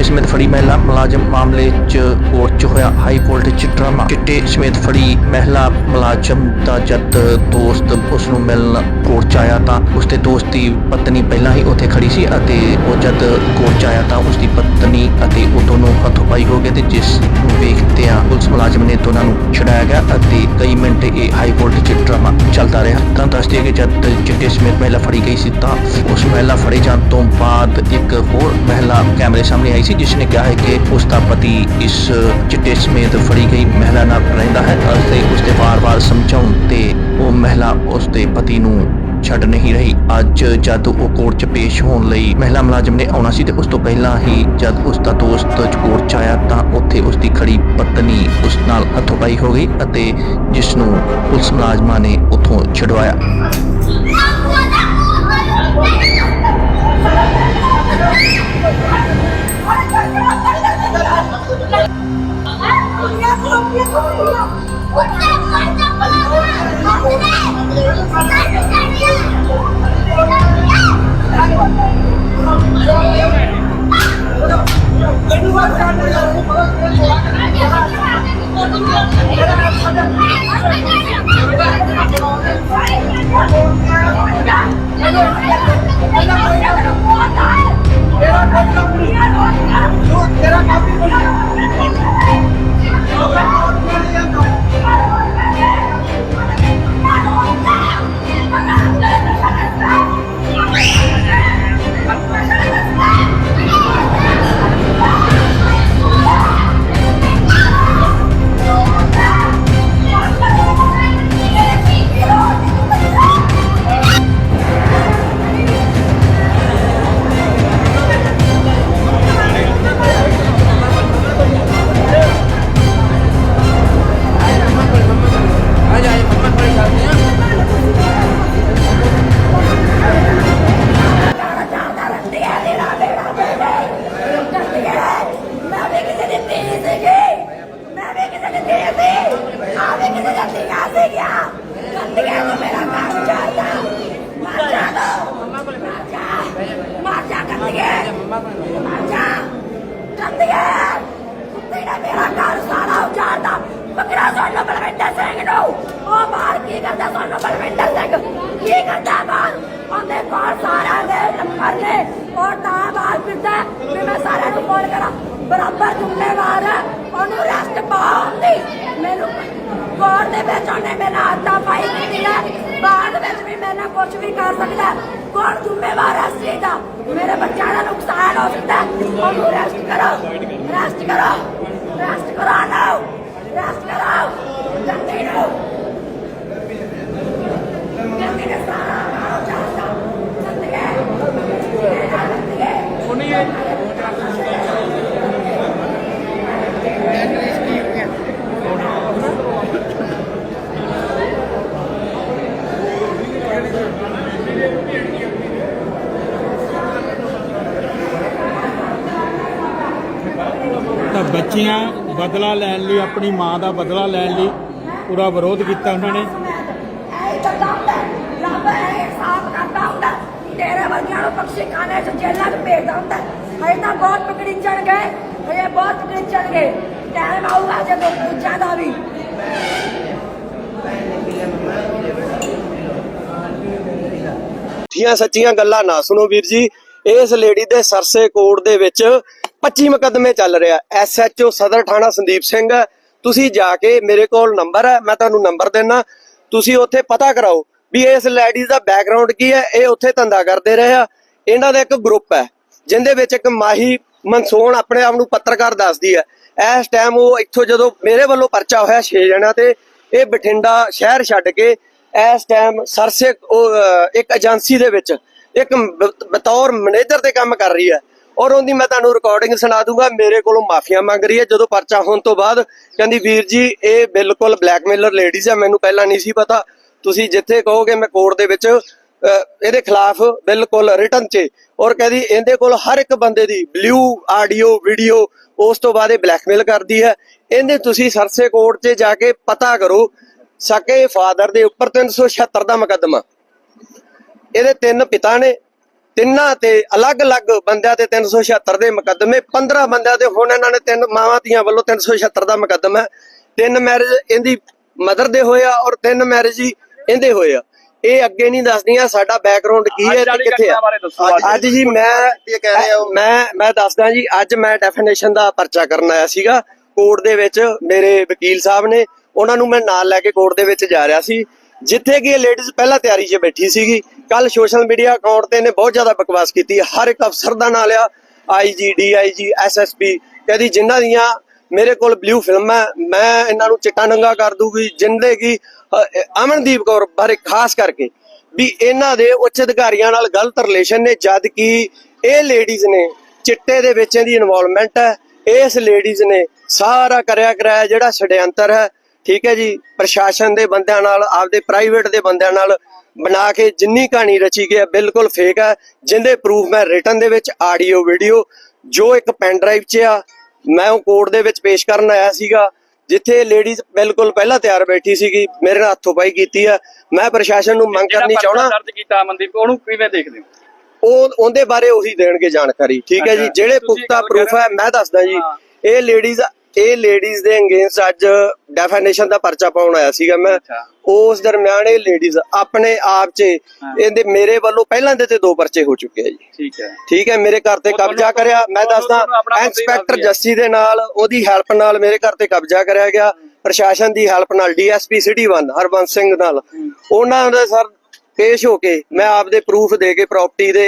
ਚਿੱਟੇ ਸਮੇਤ ਫੜੀ ਮਹਿਲਾ, ਮੁਲਾਜ਼ਮ ਮਾਮਲੇ 'ਚ ਕੋਰਟ 'ਚ ਹੋਇਆ ਹਾਈ ਵੋਲਟੇਜ ਡਰਾਮਾ। ਚਿੱਟੇ ਸਮੇਤ ਫੜੀ ਮਹਿਲਾ, ਮੁਲਾਜ਼ਮ ਦਾ ਜਦ ਦੋਸਤ ਉਸ ਨੂੰ ਮਿਲਣ ਕੋਰਟ 'ਚ ਆਇਆ ਤਾਂ ਉਸ ਦੇ ਦੋਸਤ ਦੀ ਪਤਨੀ ਪਹਿਲਾਂ ਹੀ ਉੱਥੇ ਖੜੀ ਸੀ ਅਤੇ ਉਹ ਜਦ ਕੋਰਟ 'ਚ ਆਇਆ ਤਾਂ ਉਸ ਦੀ ਪਤਨੀ ਅਤੇ ਉਹ ਦੋਨੋਂ ਹੱਥੋਂ ਪਾਈ ਹੋ ਗਏ ਤੇ ਜਿਸ ਨੂੰ ਵੇਖਦਿਆਂ ਪੁਲਿਸ ਮੁਲਾਜ਼ਮ ਨੇ ਦੋਨਾਂ ਨੂੰ ਛੁਡਾਇਆ ਗਿਆ ਅਤੇ ਕਈ ਮਿੰਟ ਇਹ ਹਾਈ ਵੋਲਟੇਜ ਡਰਾਮਾ ਚੱਲਦਾ ਰਿਹਾ। ਤਾਂ ਦੱਸਦੀ ਕਿ ਜਦ ਚਿੱਟੇ ਸਮੇਤ ਮਹਿਲਾ ਫੜੀ ਗਈ ਸੀ ਤਾਂ ਉਸ ਮਹਿਲਾ ਫੜੇ ਜਾਣ ਤੋਂ ਬਾਅਦ ਇੱਕ ਹੋਰ ਮਹਿਲਾ ਕੈਮਰੇ ਸਾਹਮਣੇ ਆਈ ਸੀ, ਜਿਸ ਨੇ ਕਿਹਾ ਹੈ ਕਿ ਉਸ ਦਾ ਪਤੀ ਇਸ ਚਿੱਟੇ ਸਮੇਤ ਫੜੀ ਗਈ ਮਹਿਲਾ ਨਾਲ ਰਹਿੰਦਾ ਹੈ ਅਤੇ ਉਸ ਦੇ ਵਾਰ-ਵਾਰ ਸਮਝਾਉਣ ਤੇ ਉਹ ਮਹਿਲਾ ਉਸ ਦੇ ਪਤੀ ਨੂੰ ਛੱਡ ਨਹੀਂ ਰਹੀ। ਅੱਜ ਜਦ ਉਹ ਕੋਰਟ 'ਚ ਪੇਸ਼ ਹੋਣ ਲਈ ਮਹਿਲਾ ਮੁਲਾਜ਼ਮ ਨੇ ਆਉਣਾ ਸੀ ਤੇ ਉਸ ਤੋਂ ਪਹਿਲਾਂ ਹੀ ਜਦ ਉਸ ਦਾ ਦੋਸਤ ਕੋਰਟ 'ਚ ਆਇਆ ਤਾਂ ਉੱਥੇ ਉਸ ਦੀ ਖੜੀ ਪਤਨੀ ਉਸ ਨਾਲ ਹੱਥੋਂ ਪਾਈ ਹੋ ਗਈ ਅਤੇ ਜਿਸ ਨੂੰ ਪੁਲਿਸ ਮੁਲਾਜ਼ਮਾਂ ਨੇ ਉੱਥੋਂ ਛਡਵਾਇਆ। ਮੈਂ ਗੰਦੀਆਂ ਕੁੱਤੇ ਨੇ ਮੇਰਾ ਘਰ ਸਾਰਾ ਉਜਾੜਦਾ ਪਕੜਾ ਸਾਨੂੰ ਬਲਵਿੰਦਰ ਸਿੰਘ ਨੂੰ। ਉਹ ਬਾਹਰ ਕੀ ਕਰਦਾ ਸਾਨੂੰ ਬਲਵਿੰਦਰ ਸਿੰਘ? ਕੀ ਕਰਦਾ ਬਾਹਰ? ਉਹਦੇ ਕੋਲ ਸਾਰਾ ਦੇ ਨੰਬਰ ਨੇ। ਉਹ ਤਾਂ ਬਾਹਰ ਫਿਰਦਾ ਵੀ ਮੈਂ ਸਾਰਿਆਂ ਨੂੰ ਫੋਨ ਕਰਾਂ। ਬਰਾਬਰ ਜ਼ਿੰਮੇਵਾਰ ਹੈ। ਉਹਨੂੰ ਰੈਸਟ ਪਾਉਂਦੀ ਮੈਨੂੰ ਕੋਰ ਦੇ ਵਿੱਚ ਉਹਨੇ ਮੇਰਾ ਹੱਥਾ ਪਾਈ ਕੀਤੀ। ਹੈ ਬਾਅਦ ਵਿੱਚ ਵੀ ਮੈਂ ਨਾ ਕੁਝ ਵੀ ਕਰ ਸਕਦਾ। ਕੌਣ ਜ਼ਿੰਮੇਵਾਰ ਹੈ ਇਸ ਚੀਜ਼ ਦਾ? ਮੇਰੇ ਬੱਚਿਆਂ ਦਾ ਨੁਕਸਾਨ ਹੋ ਸਕਦਾ। ਉਹਨੂੰ ਰੈਸਟ ਕਰੋ। ਰੈਸਟ ਕਰੋ। ਰੈਸਟ ਕਰੋ। ਨਾ ਰੈਸਟ ਕਰੋ ਜਲਦੀ ਨੂੰ ਜਲਦੀ ਨੇ ਸਾਰਾ ਮਾਰੋ ਚਾਹਤਾ ਜਲਦੀ ਹੈ ਜਲਦੀ ਹੈ ਤਾਂ ਬੱਚੀਆਂ ਬਦਲਾ ਲੈਣ ਲਈ, ਆਪਣੀ ਮਾਂ ਦਾ ਬਦਲਾ ਲੈਣ ਲਈ ਪੂਰਾ ਵਿਰੋਧ ਕੀਤਾ ਉਹਨਾਂ ਨੇ। ਤੇਰੇ ਵਰਗਿਆਂ ਨੂੰ ਪਕਸ਼ੀ ਖਾਨੇ ਚ ਜੇਲਾਂ 'ਚ ਭੇਜਦਾ ਹੁੰਦਾ ਹਜੇ ਤਾਂ ਬਹੁਤ ਪਕੜੀ ਚੜ ਗਏ ਹਜੇ ਬਹੁਤ ਪਕੜੀ ਚੜ ਗਏ ਟਾਈਮ ਆਊਗਾ ਜਦੋਂ ਦੂਜਾ ਦਾ ਵੀ ਝੂਠੀਆਂ ਸੱਚੀਆਂ ਗੱਲਾਂ ਨਾ ਸੁਣੋ ਵੀਰ ਜੀ। ਇਸ ਲੇਡੀ ਦੇ ਸਰਸੇ ਕੋਰਟ ਦੇ ਵਿੱਚ 25 ਮੁਕੱਦਮੇ ਚੱਲ ਰਿਹਾ ਐਸਐਚਓ ਸਦਰ ਥਾਣਾ ਸੰਦੀਪ ਸਿੰਘ। ਹੈ। ਤੁਸੀਂ ਜਾ ਕੇ ਮੇਰੇ ਕੋਲ ਨੰਬਰ ਹੈ ਮੈਂ ਤੁਹਾਨੂੰ ਨੰਬਰ ਦੇਣਾ ਤੁਸੀਂ ਉੱਥੇ ਪਤਾ ਕਰਾਓ ਵੀ ਇਸ ਲੇਡੀ ਦਾ ਬੈਕਗ੍ਰਾਉਂਡ ਕੀ ਹੈ ਇਹ ਉੱਥੇ ਧੰਦਾ ਕਰਦੇ ਰਹੇ ਆ। ਇਹਨਾਂ ਦਾ ਇੱਕ ਗਰੁੱਪ ਹੈ ਜਿੰਦੇ ਵਿੱਚ ਇੱਕ ਮਾਹੀ ਮਨਸੂਨ ਆਪਣੇ ਆਪ ਨੂੰ ਪੱਤਰਕਾਰ ਦੱਸਦੀ ਹੈ। ਇਸ ਟਾਈਮ ਉਹ ਇੱਥੋਂ ਜਦੋਂ ਮੇਰੇ ਵੱਲੋਂ ਪਰਚਾ ਹੋਇਆ 6 ਜਣਿਆਂ ਤੇ ਇਹ ਬਠਿੰਡਾ ਸ਼ਹਿਰ ਛੱਡ ਕੇ ਇਸ ਟਾਈਮ ਸਰਸੇ ਉਹ, ਇੱਕ ਏਜੰਸੀ ਦੇ ਵਿੱਚ ਇੱਕ ਬਤੌਰ ਮੈਨੇਜਰ ਤੇ ਕੰਮ ਕਰ ਰਹੀ ਹੈ। ਔਰ ਉਹਦੀ ਮੈਂ ਤੁਹਾਨੂੰ ਰਿਕਾਰਡਿੰਗ ਸੁਣਾ ਦੂੰਗਾ, ਮੇਰੇ ਕੋਲੋਂ ਮਾਫੀਆ ਮੰਗ ਰਹੀ ਹੈ। ਜਦੋਂ ਪਰਚਾ ਹੋਣ ਤੋਂ ਬਾਅਦ ਕਹਿੰਦੀ, ਵੀਰ ਜੀ, ਇਹ ਬਿਲਕੁਲ ਬਲੈਕਮੇਲਰ ਲੇਡੀਜ਼ ਹੈ, ਮੈਨੂੰ ਪਹਿਲਾਂ ਨਹੀਂ ਸੀ ਪਤਾ। ਤੁਸੀਂ ਜਿੱਥੇ ਕਹੋਗੇ ਮੈਂ ਕੋਰਟ ਦੇ ਵਿੱਚ ਇਹਦੇ ਖਿਲਾਫ ਬਿਲਕੁਲ ਰਿਟਰਨ 'ਚ। ਔਰ ਕਹਿੰਦੀ, ਇਹਦੇ ਕੋਲ ਹਰ ਇੱਕ ਬੰਦੇ ਦੀ ਬਲੂ ਆਡੀਓ ਵੀਡੀਓ ਉਸ ਤੋਂ ਬਾਅਦ ਇਹ ਬਲੈਕਮੇਲ ਕਰਦੀ ਹੈ। ਇਹਦੇ ਤੁਸੀਂ ਸਰਸੇ ਕੋਰਟ 'ਚ ਜਾ ਕੇ ਪਤਾ ਕਰੋ, ਸਕੇ ਫਾਦਰ ਦੇ ਉੱਪਰ 376 ਦਾ ਮੁਕੱਦਮਾ। ਇਹਦੇ ਤਿੰਨ ਪਿਤਾ ਨੇ ਤਿੰਨਾਂ ਤੇ ਅਲੱਗ-ਅਲੱਗ ਬੰਦਿਆਂ ਤੇ 376 ਦੇ ਮੁਕੱਦਮੇ 15 ਬੰਦਿਆਂ ਤੇ ਹੁਣ ਇਹਨਾਂ ਨੇ ਤਿੰਨ ਮਾਵਾਂ ਧੀਆਂ ਵੱਲੋਂ 376 ਦਾ ਮੁਕੱਦਮਾ ਹੈ। ਤਿੰਨ ਮੈਰਿਜ ਇਹਦੀ ਮਦਰ ਦੇ ਹੋਏ ਆ ਔਰ ਤਿੰਨ ਮੈਰਿਜ ਹੀ ਇਹਦੇ ਹੋਏ ਆ। ਇਹ ਅੱਗੇ ਨਹੀਂ ਦੱਸਦੀਆਂ ਸਾਡਾ ਬੈਕਗ੍ਰਾਉਂਡ ਕੀ ਹੈ ਤੇ ਕਿੱਥੇ ਆ। ਅੱਜ ਜੀ ਮੈਂ ਇਹ ਕਹਿ ਰਹੇ ਹੋ। ਮੈਂ ਮੈਂ ਦੱਸਦਾ ਜੀ ਅੱਜ ਮੈਂ ਡੈਫੀਨੇਸ਼ਨ ਦਾ ਪਰਚਾ ਕਰਨ ਆਇਆ ਸੀਗਾ। ਕੋਰਟ ਦੇ ਵਿੱਚ ਮੇਰੇ ਵਕੀਲ ਸਾਹਿਬ ਨੇ ਉਹਨਾਂ ਨੂੰ ਮੈਂ ਨਾਲ ਲੈ ਕੇ ਕੋਰਟ ਦੇ ਵਿੱਚ ਜਾ ਰਿਹਾ ਸੀ। ਜਿੱਥੇ ਕਿ ਇਹ ਲੇਡੀਜ਼ ਪਹਿਲਾਂ ਤਿਆਰੀ 'ਚ ਬੈਠੀ ਸੀਗੀ। ਕੱਲ ਸੋਸ਼ਲ ਮੀਡੀਆ ਅਕਾਊਂਟ ਤੇ ਇਹਨੇ ਬਹੁਤ ਜ਼ਿਆਦਾ ਬਕਵਾਸ ਕੀਤੀ। ਹਰ ਇੱਕ ਅਫਸਰ ਦਾ ਨਾਂ ਲਿਆ। ਆਈਜੀ ਡੀਆਈਜੀ ਐਸਐਸਪੀ ਕਹਿੰਦੀ, ਜਿਨ੍ਹਾਂ ਦੀਆਂ ਮੇਰੇ ਕੋਲ ਬਲੂ ਫਿਲਮ ਹੈ, ਮੈਂ ਇਹਨਾਂ ਨੂੰ ਚਿੱਟਾ ਨੰਗਾ ਕਰ ਦੂਗੀ। ਜਿੰਦੇ ਕੀ ਅਮਨਦੀਪ ਕੌਰ ਬਾਰੇ ਖਾਸ ਕਰਕੇ ਵੀ ਇਹਨਾਂ ਦੇ ਉੱਚ ਅਧਿਕਾਰੀਆਂ ਨਾਲ ਗਲਤ ਰਿਲੇਸ਼ਨ ਨੇ, ਜਦ ਕਿ ਇਹ ਲੇਡੀਜ਼ ਨੇ ਚਿੱਟੇ ਦੇ ਵਿੱਚ ਇਹਦੀ ਇਨਵੋਲਵਮੈਂਟ ਹੈ। ਇਸ ਲੇਡੀਜ਼ ਨੇ ਸਾਰਾ ਕਰਿਆ ਕਰਾਇਆ ਜਿਹੜਾ ਛੜਯੰਤਰ ਹੈ ਠੀਕ ਹੈ ਜੀ ਪ੍ਰਸ਼ਾਸਨ ਦੇ ਬੰਦਿਆਂ ਨਾਲ ਆਪਦੇ ਪ੍ਰਾਈਵੇਟ ਦੇ ਬੰਦਿਆਂ ਨਾਲ ਬਣਾ ਕੇ ਜਿੰਨੀ ਕਹਾਣੀ ਰਚੀ ਗਈ ਹੈ ਬਿਲਕੁਲ ਫੇਕ ਹੈ ਜਿੰਦੇ ਪ੍ਰੂਫ ਮੈਂ ਰਿਟਨ ਦੇ ਵਿੱਚ ਆਡੀਓ ਵੀਡੀਓ ਜੋ ਇੱਕ ਪੈਨ ਡਰਾਈਵ 'ਚ ਆ ਮੈਂ ਉਹ ਕੋਰਟ ਦੇ ਵਿੱਚ ਪੇਸ਼ ਕਰਨ ਆਇਆ ਸੀਗਾ ਜਿੱਥੇ ਲੇਡੀਜ਼ ਬਿਲਕੁਲ ਪਹਿਲਾਂ ਤਿਆਰ ਬੈਠੀ ਸੀਗੀ ਮੇਰੇ ਨਾਲ ਹੱਥੋਂ ਪਾਈ ਕੀਤੀ ਆ ਮੈਂ ਪ੍ਰਸ਼ਾਸਨ ਨੂੰ ਮੰਗ ਕਰਨੀ ਚਾਹਣਾ ਦਰਜ ਕੀਤਾ ਅਮਨਦੀਪ ਉਹਨੂੰ ਕਿਵੇਂ ਦੇਖਦੇ ਹੋ ਉਹ ਉਹਦੇ ਬਾਰੇ ਉਹੀ ਦੇਣਗੇ ਜਾਣਕਾਰੀ ਠੀਕ ਹੈ ਜੀ ਜਿਹੜੇ ਪੁਖਤਾ ਪ੍ਰੂਫ ਹੈ ਮੈਂ ਦੱਸਦਾ ਜੀ। ਇਹ ਲੇਡੀਜ਼ ਇਹ ਲੇਡੀਜ਼ ਦੇ ਅਗੇਂਸਟ ਅੱਜ ਡੈਫੀਨੇਸ਼ਨ ਦਾ ਪਰਚਾ ਪਾਉਣ ਆਇਆ ਸੀਗਾ ਮੈਂ। ਉਸ ਦਰਮਿਆਨ ਇਹ ਲੇਡੀਜ਼ ਆਪਣੇ ਆਪ 'ਚ ਇਹਦੇ ਮੇਰੇ ਵੱਲੋਂ ਪਹਿਲਾਂ ਦੇ ਤੇ ਦੋ ਪਰਚੇ ਹੋ ਚੁੱਕੇ ਆ ਜੀ। ਠੀਕ ਹੈ। ਠੀਕ ਹੈ ਮੇਰੇ ਘਰ ਤੇ ਕਬਜ਼ਾ ਕਰਿਆ। ਮੈਂ ਦੱਸਦਾ ਇੰਸਪੈਕਟਰ। ਜੱਸੀ ਦੇ ਨਾਲ ਉਹਦੀ ਹੈਲਪ ਨਾਲ ਮੇਰੇ ਘਰ ਤੇ ਕਬਜ਼ਾ ਕਰਿਆ ਗਿਆ। ਪ੍ਰਸ਼ਾਸਨ ਦੀ ਹੈਲਪ ਨਾਲ ਡੀਐਸਪੀ ਸਿਟੀ 1 ਹਰਬੰਸ ਸਿੰਘ ਨਾਲ। ਉਹਨਾਂ ਦੇ ਸਰ ਪੇਸ਼ ਹੋ ਕੇ ਮੈਂ ਆਪਦੇ ਪ੍ਰੂਫ ਦੇ ਕੇ ਪ੍ਰਾਪਰਟੀ ਦੇ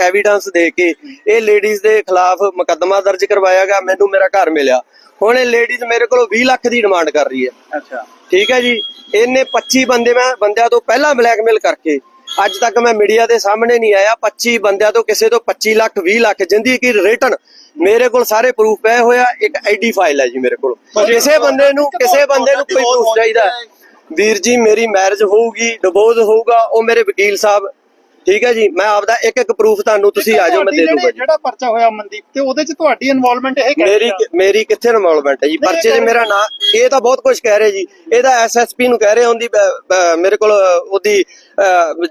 ਐਵੀਡੈਂਸ ਦੇ ਕੇ ਇਹ ਲੇਡੀਜ਼ ਦੇ ਖਿਲਾਫ ਮੁਕੱਦਮਾ ਦਰਜ ਕਰਵਾਇਆ ਗਿਆ ਮੈਨੂੰ ਮੇਰਾ ਘਰ ਮਿਲਿਆ। ਹੁਣ ਇਹ ਲੇਡੀਜ਼ ਮੇਰੇ ਕੋਲੋਂ 20 ਲੱਖ ਦੀ ਡਿਮਾਂਡ ਕਰ ਰਹੀ ਹੈ। ਅੱਛਾ। ਠੀਕ ਹੈ ਜੀ? ਇਹਨੇ 25 ਬੰਦੇ ਮੈਂ ਬੰਦਿਆਂ ਤੋਂ ਪਹਿਲਾਂ ਬਲੈਕਮੇਲ ਕਰਕੇ ਅੱਜ ਤੱਕ ਮੈਂ ਮੀਡੀਆ ਦੇ ਸਾਹਮਣੇ ਨਹੀਂ ਆਇਆ 25 ਬੰਦਿਆਂ ਤੋਂ ਕਿਸੇ ਤੋਂ 25 ਲੱਖ 20 ਲੱਖ ਜਿੰਦੀ ਕੀ ਰਿਟਰਨ ਮੇਰੇ ਕੋਲ ਸਾਰੇ ਪ੍ਰੂਫ ਪਏ ਹੋਇਆ ਇੱਕ ਆਈਡੀ ਫਾਈਲ ਹੈ ਜੀ ਮੇਰੇ ਕੋਲ। ਕਿਸੇ ਬੰਦੇ ਨੂੰ ਕਿਸੇ ਬੰਦੇ ਨੂੰ ਕੋਈ ਪ੍ਰੂਫ ਚਾਹੀਦਾ। ਵੀਰ ਜੀ ਮੇਰੀ ਮੈਰਿਜ ਹੋਊਗੀ ਡਿਵੋਰਸ ਹੋਊਗਾ ਉਹ ਮੇਰੇ ਵਕੀਲ ਸਾਹਿਬ ਠੀਕ ਹੈ ਜੀ? ਮੈਂ ਆਪਦਾ ਇੱਕ ਇੱਕ ਪ੍ਰੂਫ ਤੁਹਾਨੂੰ ਤੁਸੀਂ ਆ ਜਾਓ ਮੈਂ ਦੇ ਦੂੰਗਾ ਜਿਹੜਾ ਪਰਚਾ ਹੋਇਆ ਮਨਦੀਪ ਤੇ ਉਹਦੇ ਚ ਤੁਹਾਡੀ ਇਨਵੋਲਵਮੈਂਟ ਇਹ ਕਹਿ ਮੇਰੀ। ਮੇਰੀ ਕਿੱਥੇ ਇਨਵੋਲਵਮੈਂਟ ਹੈ ਜੀ? ਪਰਚੇ 'ਚ ਮੇਰਾ ਨਾਂ ਇਹ ਤਾਂ ਬਹੁਤ ਕੁਝ ਕਹਿ ਰਹੇ ਜੀ। ਇਹਦਾ ਐਸਐਸਪੀ ਨੂੰ ਕਹਿ ਰਹੇ ਹੁੰਦੀ ਮੇਰੇ ਕੋਲ ਉਹਦੀ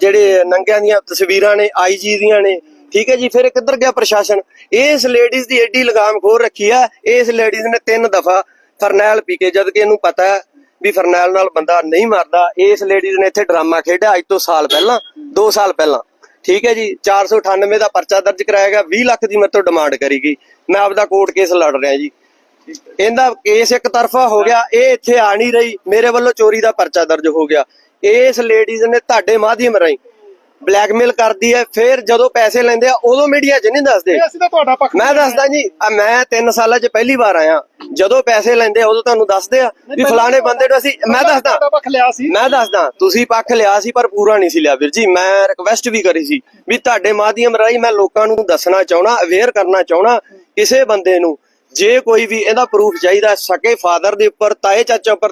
ਜਿਹੜੇ ਨੰਗਿਆਂ ਦੀਆਂ ਤਸਵੀਰਾਂ ਨੇ ਆਈਜੀ ਦੀਆਂ ਨੇ ਠੀਕ ਹੈ ਜੀ? ਫਿਰ ਕਿੱਧਰ ਗਿਆ ਪ੍ਰਸ਼ਾਸਨ? ਇਸ ਲੇਡੀਜ਼ ਦੀ ਐਡੀ ਲਗਾਮ ਖੋਰ ਰੱਖੀ ਆ ਇਸ ਲੇਡੀਜ਼ ਨੇ ਤਿੰਨ ਦਫਾ ਫਰਨੈਲ ਪੀ ਕੇ ਜਦ ਕਿ ਇਹਨੂੰ ਪਤਾ ਹੈ ਵੀ ਫਰਨੈਲ ਨਾਲ ਬੰਦਾ ਨਹੀਂ ਮਰਦਾ। ਇਸ ਲੇਡੀਜ਼ ਨੇ ਇੱਥੇ ਡਰਾਮਾ ਖੇਡਿਆ ਅੱਜ ਤੋਂ ਸਾਲ ਪਹਿਲਾਂ 2 ਸਾਲ ਪਹਿਲਾਂ। ਠੀਕ ਹੈ ਜੀ 498 ਦਾ ਪਰਚਾ ਦਰਜ ਕਰਾਇਆ ਗਿਆ 20 ਲੱਖ ਦੀ ਮੇਰੇ ਤੋਂ ਡਿਮਾਂਡ ਕਰੀ ਗਈ। ਮੈਂ ਆਪਦਾ ਕੋਰਟ ਕੇਸ ਲੜ ਰਿਹਾ ਜੀ। ਇਹਦਾ ਕੇਸ ਇੱਕ ਤਰਫਾ ਹੋ ਗਿਆ, ਇਹ ਇੱਥੇ ਆ ਨਹੀਂ ਰਹੀ, ਮੇਰੇ ਵੱਲੋਂ ਚੋਰੀ ਦਾ ਪਰਚਾ ਦਰਜ ਹੋ ਗਿਆ। ਇਸ ਲੇਡੀਜ਼ ਨੇ ਤੁਹਾਡੇ ਮਾਧਿਅਮ ਰਾਹੀਂ ਬਲੈਕਮੇਲ ਕਰਦੀ ਹੈ ਫਿਰ ਜਦੋਂ ਪੈਸੇ ਲੈਂਦੇ ਆ ਉਦੋਂ ਮੀਡੀਆ 'ਚ ਨਹੀਂ ਦੱਸਦੇ। ਅਸੀਂ ਤਾਂ ਤੁਹਾਡਾ ਪੱਖ ਮੈਂ ਦੱਸਦਾ ਜੀ ਆ ਮੈਂ 3 ਸਾਲਾਂ 'ਚ ਪਹਿਲੀ ਵਾਰ ਆਇਆ। ਜਦੋਂ ਪੈਸੇ ਲੈਂਦੇ ਆ ਉਦੋਂ ਤੁਹਾਨੂੰ ਦੱਸਦੇ ਆ ਵੀ ਫਲਾਣੇ ਬੰਦੇ ਨੂੰ ਅਸੀਂ ਮੈਂ ਦੱਸਦਾ। ਤੁਹਾਡਾ ਪੱਖ ਲਿਆ ਸੀ। ਮੈਂ ਦੱਸਦਾ ਤੁਸੀਂ ਪੱਖ ਲਿਆ ਸੀ ਪਰ ਪੂਰਾ ਨਹੀਂ ਸੀ ਲਿਆ ਵੀਰ ਜੀ। ਮੈਂ ਰਿਕਵੈਸਟ ਵੀ ਕਰੀ ਸੀ ਵੀ ਤੁਹਾਡੇ ਮਾਧਿਅਮ ਰਾਹੀਂ ਮੈਂ ਲੋਕਾਂ ਨੂੰ ਦੱਸਣਾ ਚਾਹਣਾ ਅਵੇਅਰ ਕਰਨਾ ਚਾਹਣਾ ਕਿਸੇ ਬੰਦੇ ਨੂੰ। ਜੇ ਕੋਈ ਵੀ ਇਹਦਾ ਪ੍ਰੂਫ ਚਾਹੀਦਾ ਸਕੇ ਫਾਦਰ ਦੇ ਉੱਪਰ ਤਾਏ ਚਾਚਾ ਉੱਪਰ